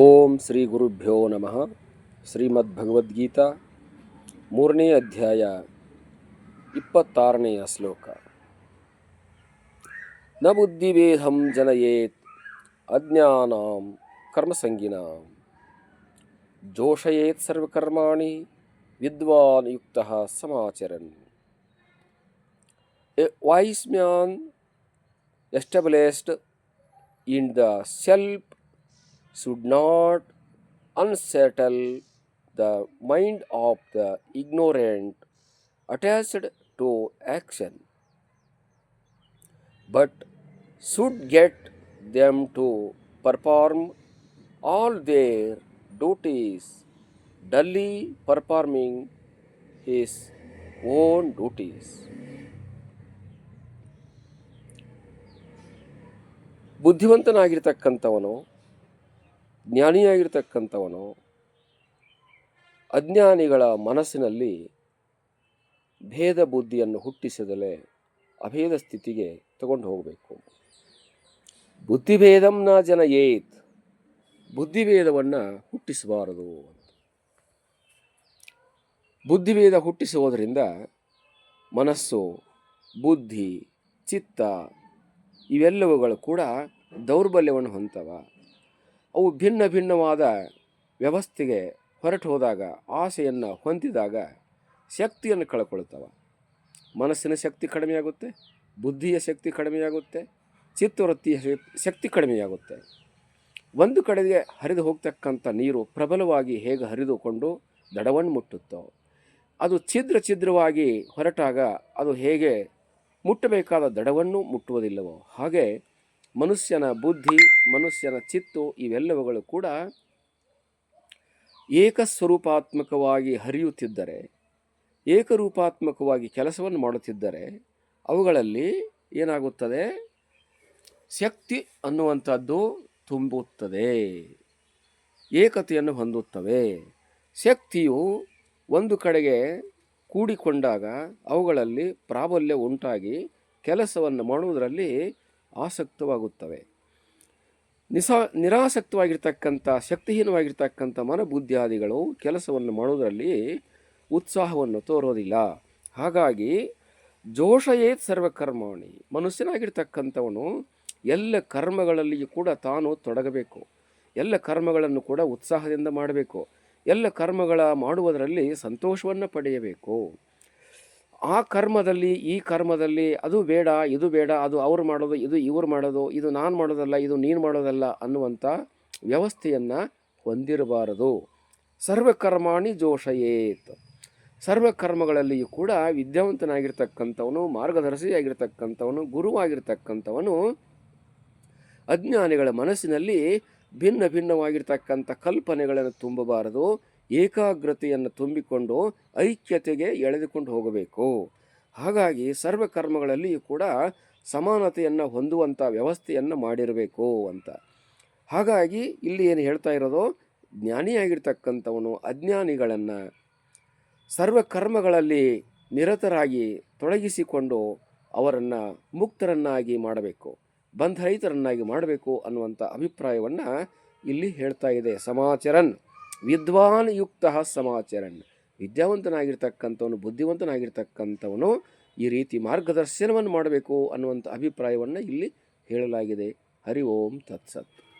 ಓಂ ಶ್ರೀ ಗುರುಭ್ಯೋ ನಮಃ. ಶ್ರೀಮದ್ಭಗವದ್ಗೀತಾ ಮೂರನೇ ಅಧ್ಯಾಯ ಇಪ್ಪತ್ತಾರನೆಯ ಶ್ಲೋಕ. ನ ಬುದ್ಧಿಭೇದಂ ಜನಯೇತ್ ಅಜ್ಞಾನಾಂ ಕರ್ಮಸಂಗಿನಾಂ. ಜೋಷಯೇತ್ ಸರ್ವಕರ್ಮಾಣಿ ವಿದ್ವಾನ್ ಯುಕ್ತಃ ಸಮಾಚರನ್. A wise man established in the self should not unsettle the mind of the ignorant attached to action, but should get them to perform all their duties, dully performing his own duties. ಬುದ್ಧಿವಂತನಾಗಿರ್ತಕ್ಕಂಥವನು ಜ್ಞಾನಿಯಾಗಿರ್ತಕ್ಕಂಥವನು ಅಜ್ಞಾನಿಗಳ ಮನಸ್ಸಿನಲ್ಲಿ ಭೇದ ಬುದ್ಧಿಯನ್ನು ಹುಟ್ಟಿಸದಲೇ ಅಭೇದ ಸ್ಥಿತಿಗೆ ತಗೊಂಡು ಹೋಗಬೇಕು. ಬುದ್ಧಿಭೇದಂನ ಜನ ಏತ್ ಬುದ್ಧಿಭೇದವನ್ನು ಹುಟ್ಟಿಸಬಾರದು ಬುದ್ಧಿಭೇದ ಹುಟ್ಟಿಸುವುದರಿಂದ ಮನಸ್ಸು, ಬುದ್ಧಿ, ಚಿತ್ತ ಇವೆಲ್ಲವುಗಳು ಕೂಡ ದೌರ್ಬಲ್ಯವನ್ನು ಹೊಂದವ ಅವು ಭಿನ್ನ ಭಿನ್ನವಾದ ವ್ಯವಸ್ಥೆಗೆ ಹೊರಟು ಹೋದಾಗ ಆಸೆಯನ್ನು ಹೊಂದಿದಾಗ ಶಕ್ತಿಯನ್ನು ಕಳ್ಕೊಳ್ತವೆ. ಮನಸ್ಸಿನ ಶಕ್ತಿ ಕಡಿಮೆಯಾಗುತ್ತೆ, ಬುದ್ಧಿಯ ಶಕ್ತಿ ಕಡಿಮೆಯಾಗುತ್ತೆ, ಚಿತ್ತವೃತ್ತಿಯ ಶಕ್ತಿ ಕಡಿಮೆಯಾಗುತ್ತೆ. ಒಂದು ಕಡೆಗೆ ಹರಿದು ಹೋಗ್ತಕ್ಕಂಥ ನೀರು ಪ್ರಬಲವಾಗಿ ಹೇಗೆ ಹರಿದುಕೊಂಡು ದಡವನ್ನು ಮುಟ್ಟುತ್ತೋ, ಅದು ಛಿದ್ರ ಛಿದ್ರವಾಗಿ ಹೊರಟಾಗ ಅದು ಹೇಗೆ ಮುಟ್ಟಬೇಕಾದ ದಡವನ್ನು ಮುಟ್ಟುವುದಿಲ್ಲವೋ ಹಾಗೆ ಮನುಷ್ಯನ ಬುದ್ಧಿ, ಮನುಷ್ಯನ ಚಿತ್ತು ಇವೆಲ್ಲವುಗಳು ಕೂಡ ಏಕಸ್ವರೂಪಾತ್ಮಕವಾಗಿ ಹರಿಯುತ್ತಿದ್ದರೆ, ಏಕರೂಪಾತ್ಮಕವಾಗಿ ಕೆಲಸವನ್ನು ಮಾಡುತ್ತಿದ್ದರೆ ಅವುಗಳಲ್ಲಿ ಏನಾಗುತ್ತದೆ? ಶಕ್ತಿ ಅನ್ನುವಂಥದ್ದು ತುಂಬುತ್ತದೆ. ಏಕತೆಯನ್ನು ಹೊಂದುತ್ತವೆ. ಶಕ್ತಿಯು ಒಂದು ಕಡೆಗೆ ಕೂಡಿಕೊಂಡಾಗ ಅವುಗಳಲ್ಲಿ ಪ್ರಾಬಲ್ಯ ಉಂಟಾಗಿ ಕೆಲಸವನ್ನು ಮಾಡುವುದರಲ್ಲಿ ಆಸಕ್ತವಾಗುತ್ತವೆ. ನಿಸಾ, ನಿರಾಸಕ್ತವಾಗಿರ್ತಕ್ಕಂಥ, ಶಕ್ತಿಹೀನವಾಗಿರ್ತಕ್ಕಂಥ ಮನಬುದ್ಧಿಯಾದಿಗಳು ಕೆಲಸವನ್ನು ಮಾಡುವುದರಲ್ಲಿ ಉತ್ಸಾಹವನ್ನು ತೋರೋದಿಲ್ಲ. ಹಾಗಾಗಿ ಜೋಷಯೇತ್ ಸರ್ವಕರ್ಮಾಣಿ, ಮನುಷ್ಯನಾಗಿರ್ತಕ್ಕಂಥವನು ಎಲ್ಲ ಕರ್ಮಗಳಲ್ಲಿಯೂ ಕೂಡ ತಾನು ತೊಡಗಬೇಕು. ಎಲ್ಲ ಕರ್ಮಗಳನ್ನು ಕೂಡ ಉತ್ಸಾಹದಿಂದ ಮಾಡಬೇಕು. ಎಲ್ಲ ಕರ್ಮಗಳ ಮಾಡುವುದರಲ್ಲಿ ಸಂತೋಷವನ್ನು ಪಡೆಯಬೇಕು. ಆ ಕರ್ಮದಲ್ಲಿ, ಈ ಕರ್ಮದಲ್ಲಿ ಅದು ಬೇಡ, ಇದು ಬೇಡ, ಅದು ಅವ್ರು ಮಾಡೋದು, ಇದು ಇವ್ರು ಮಾಡೋದು, ಇದು ನಾನು ಮಾಡೋದಲ್ಲ, ಇದು ನೀನು ಮಾಡೋದಲ್ಲ ಅನ್ನುವಂಥ ವ್ಯವಸ್ಥೆಯನ್ನು ಹೊಂದಿರಬಾರದು. ಸರ್ವಕರ್ಮಾಣಿ ಜೋಷಯೇತ್. ಸರ್ವಕರ್ಮಗಳಲ್ಲಿಯೂ ಕೂಡ ವಿದ್ಯಾವಂತನಾಗಿರ್ತಕ್ಕಂಥವನು, ಮಾರ್ಗದರ್ಶಿಯಾಗಿರ್ತಕ್ಕಂಥವನು, ಗುರುವಾಗಿರ್ತಕ್ಕಂಥವನು ಅಜ್ಞಾನಿಗಳ ಮನಸ್ಸಿನಲ್ಲಿ ಭಿನ್ನ ಭಿನ್ನವಾಗಿರ್ತಕ್ಕಂಥ ಕಲ್ಪನೆಗಳನ್ನು ತುಂಬಬಾರದು. ಏಕಾಗ್ರತೆಯನ್ನು ತುಂಬಿಕೊಂಡು ಐಕ್ಯತೆಗೆ ಎಳೆದುಕೊಂಡು ಹೋಗಬೇಕು. ಹಾಗಾಗಿ ಸರ್ವಕರ್ಮಗಳಲ್ಲಿಯೂ ಕೂಡ ಸಮಾನತೆಯನ್ನು ಹೊಂದುವಂಥ ವ್ಯವಸ್ಥೆಯನ್ನು ಮಾಡಿರಬೇಕು ಅಂತ. ಹಾಗಾಗಿ ಇಲ್ಲಿ ಏನು ಹೇಳ್ತಾ ಇರೋದು? ಜ್ಞಾನಿಯಾಗಿರ್ತಕ್ಕಂಥವನು ಅಜ್ಞಾನಿಗಳನ್ನು ಸರ್ವಕರ್ಮಗಳಲ್ಲಿ ನಿರತರಾಗಿ ತೊಡಗಿಸಿಕೊಂಡು ಅವರನ್ನು ಮುಕ್ತರನ್ನಾಗಿ ಮಾಡಬೇಕು ಬಂಧರಹಿತರನ್ನಾಗಿ ಮಾಡಬೇಕು ಅನ್ನುವಂಥ ಅಭಿಪ್ರಾಯವನ್ನು ಇಲ್ಲಿ ಹೇಳ್ತಾ ಇದೆ ಸಮಾಚರನ್. ವಿದ್ವಾನ್ ಯುಕ್ತ ಸಮಾಚರಣ್. ವಿದ್ಯಾವಂತನಾಗಿರ್ತಕ್ಕಂಥವನು, ಬುದ್ಧಿವಂತನಾಗಿರ್ತಕ್ಕಂಥವನು ಈ ರೀತಿ ಮಾರ್ಗದರ್ಶನವನ್ನು ಮಾಡಬೇಕು ಅನ್ನುವಂಥ ಅಭಿಪ್ರಾಯವನ್ನು ಇಲ್ಲಿ ಹೇಳಲಾಗಿದೆ. ಹರಿ ಓಂ ತತ್ಸತ್.